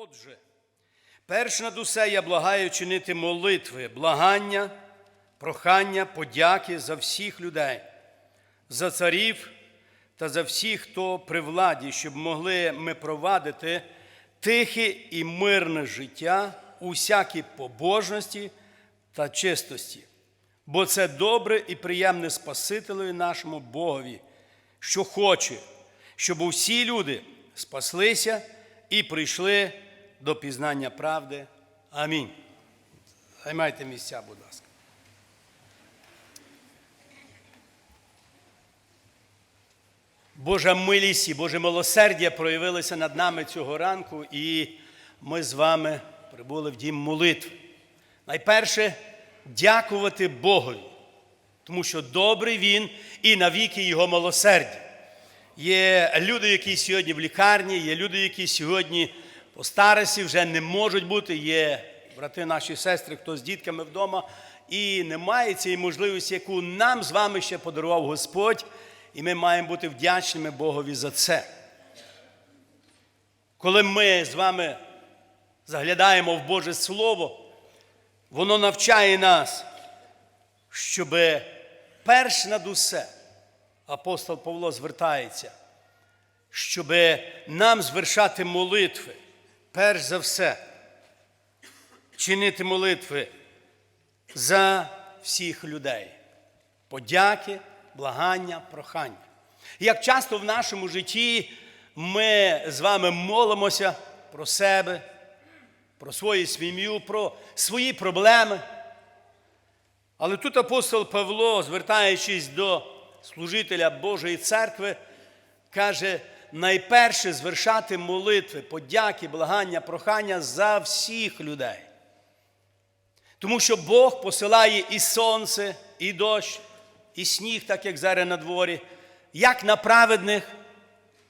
Отже, перш над усе я благаю чинити молитви, благання, прохання, подяки за всіх людей, за царів та за всіх, хто при владі, щоб могли ми провадити тихе і мирне життя у всякій побожності та чистості. Бо це добре і приємне Спасителеві нашому Богові, що хоче, щоб усі люди спаслися і прийшли до пізнання правди. Амінь. Займайте місця, будь ласка. Божа милість і Боже милосердя проявилися над нами цього ранку, і ми з вами прибули в дім молитви. Найперше дякувати Богові, тому що добрий Він і навіки Його милосердя. Є люди, які сьогодні в лікарні, є люди, які сьогодні по старості вже не можуть бути. Є брати наші сестри, хто з дітками вдома, і немає цієї можливості, яку нам з вами ще подарував Господь, і ми маємо бути вдячними Богові за це. Коли ми з вами заглядаємо в Боже Слово, воно навчає нас, щоб перш над усе апостол Павло звертається, щоб нам звершати молитви, перш за все, чинити молитви за всіх людей, подяки, благання, прохання. Як часто в нашому житті ми з вами молимося про себе, про свою сім'ю, про свої проблеми. Але тут апостол Павло, звертаючись до служителя Божої церкви, каже, найперше звершати молитви, подяки, благання, прохання за всіх людей. Тому що Бог посилає і сонце, і дощ, і сніг, так як зараз на дворі, як на праведних,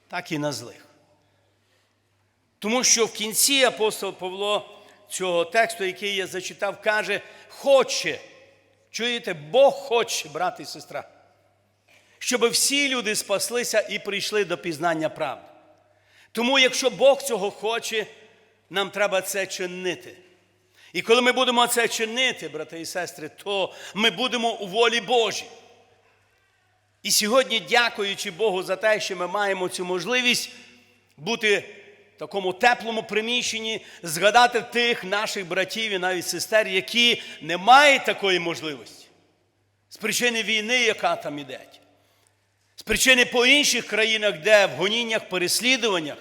так і на злих. Тому що в кінці апостол Павло цього тексту, який я зачитав, каже, хоче, чуєте, Бог хоче, брат і сестра, щоб всі люди спаслися і прийшли до пізнання правди. Тому, якщо Бог цього хоче, нам треба це чинити. І коли ми будемо це чинити, брати і сестри, то ми будемо у волі Божій. І сьогодні, дякуючи Богу за те, що ми маємо цю можливість бути в такому теплому приміщенні, згадати тих наших братів і навіть сестер, які не мають такої можливості. З причини війни, яка там іде. Причини по інших країнах, де в гоніннях, переслідуваннях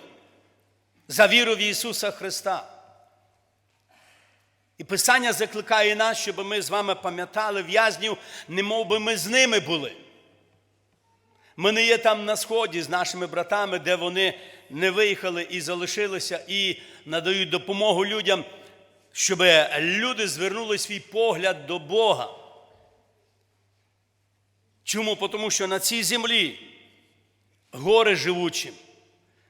за віру в Ісуса Христа. І Писання закликає нас, щоб ми з вами пам'ятали в'язнів, не мов би ми з ними були. Ми не є там на сході з нашими братами, де вони не виїхали і залишилися, і надають допомогу людям, щоб люди звернули свій погляд до Бога. Чому? Тому що на цій землі горе живучим,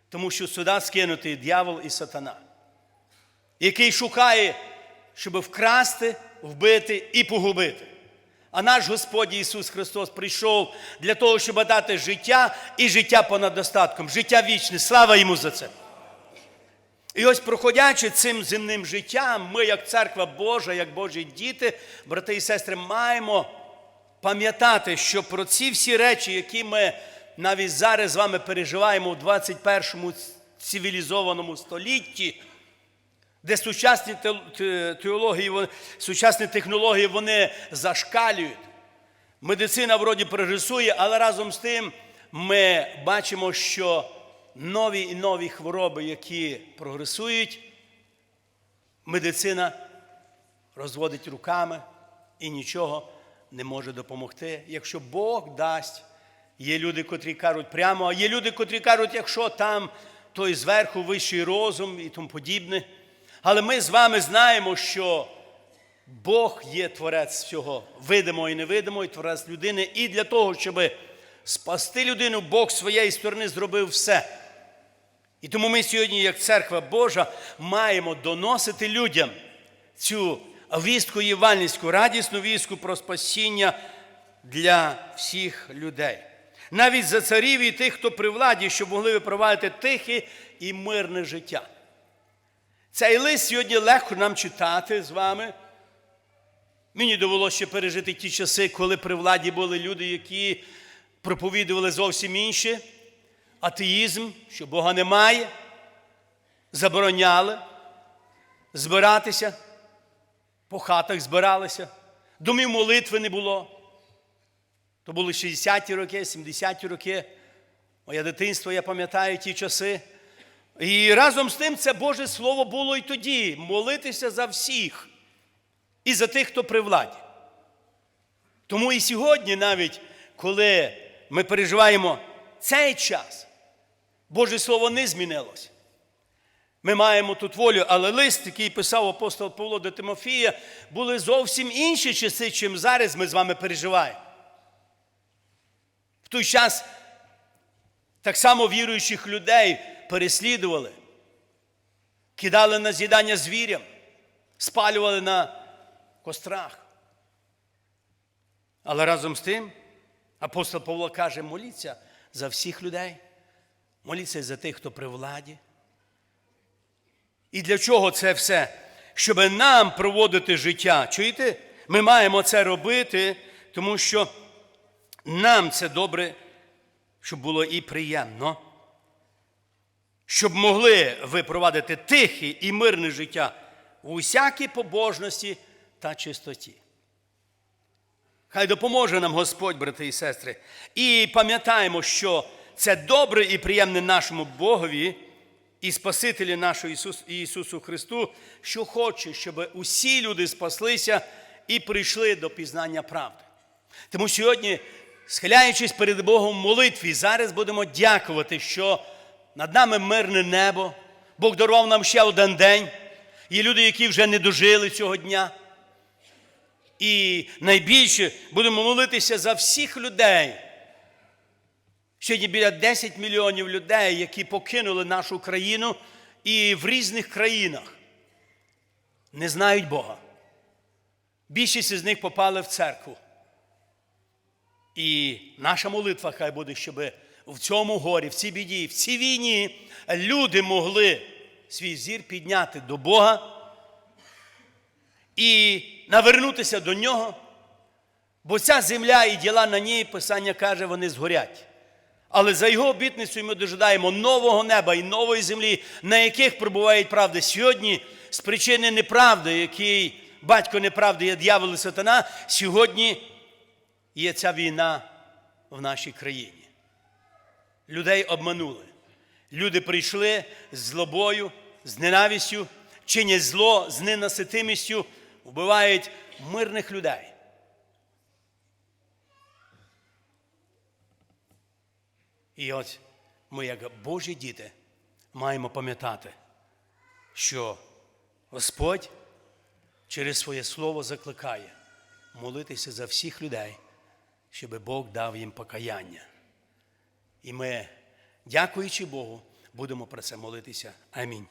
тому що сюди скинутий дьявол і сатана, який шукає, щоб вкрасти, вбити і погубити. А наш Господь Ісус Христос прийшов для того, щоб дати життя і життя понад достатком, життя вічне. Слава йому за це. І ось, проходячи цим земним життям, ми, як церква Божа, як Божі діти, брати і сестри, маємо пам'ятати, що про ці всі речі, які ми навіть зараз з вами переживаємо у 21 цивілізованому столітті, де сучасні теології, сучасні технології вони зашкалюють. Медицина вроді прогресує, але разом з тим ми бачимо, що нові і нові хвороби, які прогресують, медицина розводить руками і нічого не може допомогти. Якщо Бог дасть, є люди, котрі кажуть прямо, а є люди, котрі кажуть, якщо там той зверху вищий розум і тому подібне. Але ми з вами знаємо, що Бог є творець всього, видимого і невидимого, і творець людини. І для того, щоб спасти людину, Бог своєї сторони зробив все. І тому ми сьогодні, як церква Божа, маємо доносити людям цю вістку євангельську, радісну вістку про спасіння для всіх людей. Навіть за царів і тих, хто при владі, щоб могли випровадити тихе і мирне життя. Цей лист сьогодні легко нам читати з вами. Мені довелося ще пережити ті часи, коли при владі були люди, які проповідували зовсім інше. Атеїзм, що Бога немає, забороняли збиратися, по хатах збиралися, домів молитви не було. То були 60-ті роки, 70-ті роки. Моє дитинство, я пам'ятаю ті часи. І разом з тим це Боже Слово було і тоді молитися за всіх і за тих, хто при владі. Тому і сьогодні, навіть коли ми переживаємо цей час, Боже Слово не змінилось. Ми маємо тут волю, але лист, який писав апостол Павло до Тимофія, були зовсім інші часи, чим зараз ми з вами переживаємо. В той час так само віруючих людей переслідували, кидали на з'їдання звірям, спалювали на кострах. Але разом з тим апостол Павло каже: моліться за всіх людей, моліться за тих, хто при владі. І для чого це все? Щоб нам проводити життя. Чуєте? Ми маємо це робити, тому що нам це добре, щоб було і приємно. Щоб могли ви провадити тихе і мирне життя у усякій побожності та чистоті. Хай допоможе нам Господь, брати і сестри. І пам'ятаємо, що це добре і приємне нашому Богові і Спасителі нашого Ісус, Ісусу Христу, що хоче, щоб усі люди спаслися і прийшли до пізнання правди. Тому сьогодні, схиляючись перед Богом в молитві, зараз будемо дякувати, що над нами мирне небо, Бог дарував нам ще один день. Є люди, які вже не дожили цього дня. І найбільше будемо молитися за всіх людей. Сьогодні біля 10 мільйонів людей, які покинули нашу країну і в різних країнах не знають Бога. Більшість з них попали в церкву. І наша молитва хай буде, щоб в цьому горі, в цій біді, в цій війні люди могли свій зір підняти до Бога і навернутися до нього. Бо ця земля і діла на ній, Писання каже, вони згорять. Але за його обітницею ми дожидаємо нового неба і нової землі, на яких пробувають правди. Сьогодні з причини неправди, який батько неправди є дьявол і сатана, сьогодні є ця війна в нашій країні. Людей обманули. Люди прийшли з злобою, з ненавистю, чинять зло з ненаситимістю, вбивають мирних людей. І от ми, як Божі діти, маємо пам'ятати, що Господь через своє слово закликає молитися за всіх людей, щоб Бог дав їм покаяння. І ми, дякуючи Богу, будемо про це молитися. Амінь.